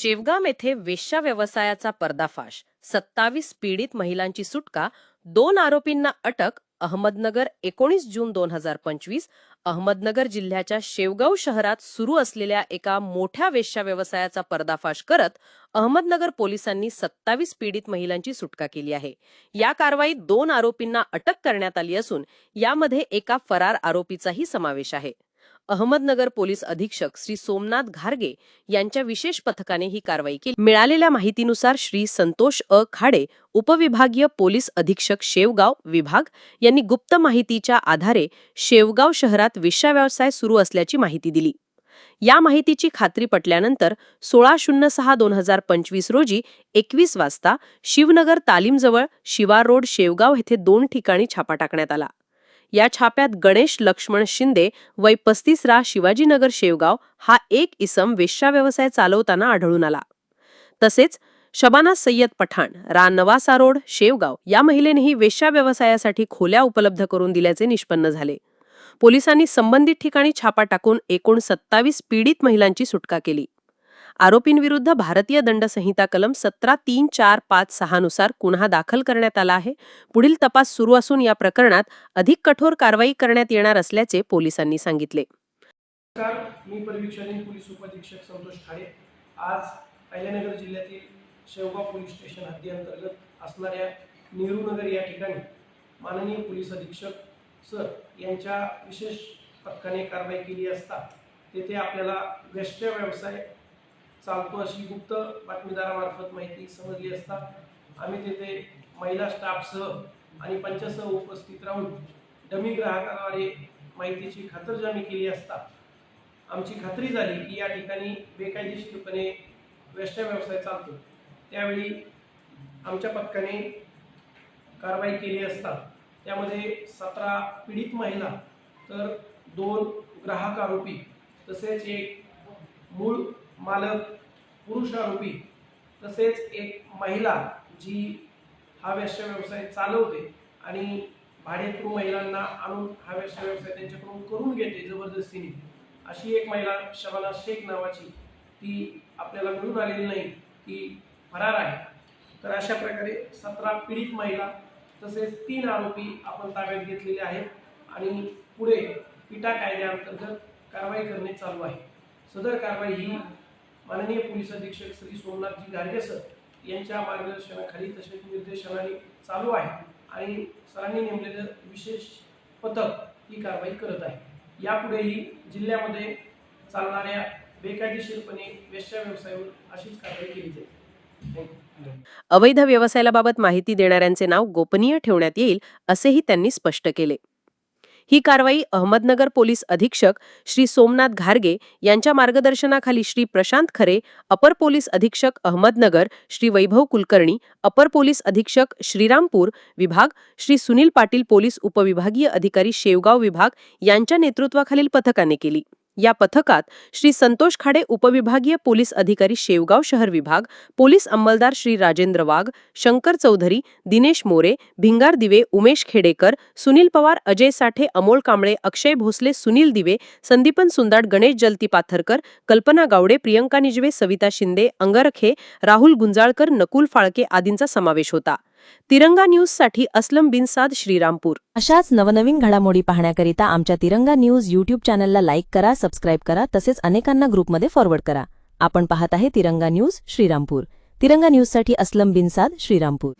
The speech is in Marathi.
शेवगाम येथे वेश्या व्यवसायाचा पर्दाफाश सत्तावीस पीडित महिलांची सुटका दोन आरोपींना अटक अहमदनगर एकोणीस जून दोन हजार पंचवीस अहमदनगर जिल्ह्याच्या शेवगाव शहरात सुरू असलेल्या एका मोठ्या वेश्या व्यवसायाचा पर्दाफाश करत अहमदनगर पोलिसांनी सत्तावीस पीडित महिलांची सुटका केली आहे. या कारवाईत दोन आरोपींना अटक करण्यात आली असून यामध्ये एका फरार आरोपीचाही समावेश आहे. अहमदनगर पोलीस अधीक्षक श्री सोमनाथ घारगे यांच्या विशेष पथकाने ही कारवाई केली. मिळालेल्या माहितीनुसार श्री संतोष अ. खाडे उपविभागीय पोलीस अधीक्षक शेवगाव विभाग यांनी गुप्त माहितीच्या आधारे शेवगाव शहरात वेश्या व्यवसाय सुरू असल्याची माहिती दिली. या माहितीची खात्री पटल्यानंतर सोळा शून्य सहा दोन हजार पंचवीस रोजी एकवीस वाजता शिवनगर तालीमजवळ शिवार रोड शेवगाव येथे दोन ठिकाणी छापा टाकण्यात आला. या छाप्यात गणेश लक्ष्मण शिंदे वय पस्तीस रा शिवाजीनगर शेवगाव हा एक इसम वेश्या व्यवसाय चालवताना आढळून आला. तसेच शबाना सय्यद पठाण रा नवासा रोड शेवगाव या महिलेनेही वेश्या व्यवसायासाठी खोल्या उपलब्ध करून दिल्याचे निष्पन्न झाले. पोलिसांनी संबंधित ठिकाणी छापा टाकून एकूण सत्तावीस पीडित महिलांची सुटका केली. आरोपींविरुद्ध भारतीय दंड संहिता कलम सतरा तीन चार पाच सहा नुसार गुन्हा दाखल करण्यात आला आहे. पुढील तपास सुरू असून या प्रकरणात अधिक कठोर कारवाई करण्यात येणार असल्याचे पोलिसांनी सांगितले. मी परिवीक्षणीय पोलीस उपअधीक्षक संतोष खाडे आज अहिल्यानगर जिल्ह्यातील शेवगाव पोलीस स्टेशन हद्दीअंतर्गत असणाऱ्या नेहरूनगर या ठिकाणी माननीय पोलीस अधीक्षक सर यांच्या विशेष पथकाने कारवाई केली असता तेथे आपल्याला व्यस्त व्यवसाय चालतो अशी गुप्त बातमीदारामार्फत माहिती समजली असता आम्ही तेथे महिला स्टाफसह आणि पंचासह उपस्थित राहून डमी ग्राहकाद्वारे माहितीची खातरजमी केली असता आमची खात्री झाली की या ठिकाणी बेकायदेशीरपणे वेश्या व्यवसाय चालतो. त्यावेळी आमच्या पथकाने कारवाई केली असता. त्यामध्ये सतरा पीडित महिला तर दोन ग्राहक आरोपी तसेच एक मूळ मालक पुरुष आरोपी तसेच एक महिला जी हा वेश्या व्यवसाय चालवते आणि भाडेकरू महिलांना आणून हा वेश्या व्यवसाय त्यांच्याकडून करून घेते जबरदस्तीने अशी एक महिला शबाना शेख नावाची ती आपल्याला मिळून आलेली नाही ती फरार आहे. तर अशा प्रकारे सतरा पीडित महिला तसेच तीन आरोपी आपण ताब्यात घेतलेले आहेत आणि पुढे पिटा कायद्याअंतर्गत कारवाई करणे चालू आहे. सदर कारवाई ही माननीय पोलीस अधीक्षक श्री सोमनाथजी गार्गे सर यांच्या मार्गदर्शनाखाली तसेच निर्देशनाने चालू आहे आणि सरांनी नेमलेलं विशेष पथक ही कारवाई करत आहे. यापुढेही जिल्ह्यामध्ये चालणाऱ्या बेकायदेशीरपणे वेश्या व्यवसायावर अशीच कारवाई केली जाईल. थँक्यू अवैध व्यवसायाबाबत माहिती देणाऱ्यांचे नाव गोपनीय ठेवण्यात येईल असेही त्यांनी स्पष्ट केले. ही कारवाई अहमदनगर पोलीस अधीक्षक श्री सोमनाथ घारगे यांच्या मार्गदर्शनाखाली श्री प्रशांत खरे अपर पोलीस अधीक्षक अहमदनगर श्री वैभव कुलकर्णी अपर पोलीस अधीक्षक श्रीरामपूर विभाग श्री सुनील पाटील पोलीस उपविभागीय अधिकारी शेवगाव विभाग यांच्या नेतृत्वाखालील पथकाने केली. या पथकात श्री संतोष खाडे उपविभागीय पोलीस अधिकारी शेवगाव शहर विभाग पोलीस अंमलदार श्री राजेंद्र वाघ शंकर चौधरी दिनेश मोरे भिंगार दिवे उमेश खेडेकर सुनील पवार अजय साठे अमोल कांबळे अक्षय भोसले सुनील दिवे संदीपन सुंदाड गणेश जलती पाथरकर कल्पना गावडे प्रियंका निजवे सविता शिंदे अंगरखे राहुल गुंजाळकर नकुल फाळके आदींचा समावेश होता. तिरंगा न्यूजसाठी असलम बिनसाद श्रीरामपूर. अशाच नवनवीन घडामोडी पाहण्याकरिता आमच्या तिरंगा न्यूज यूट्यूब चॅनलला लाईक करा सबस्क्राईब करा तसेच अनेकांना ग्रुपमध्ये फॉरवर्ड करा. आपण पाहत आहे तिरंगा न्यूज श्रीरामपूर. तिरंगा न्यूजसाठी असलम बिनसाद श्रीरामपूर.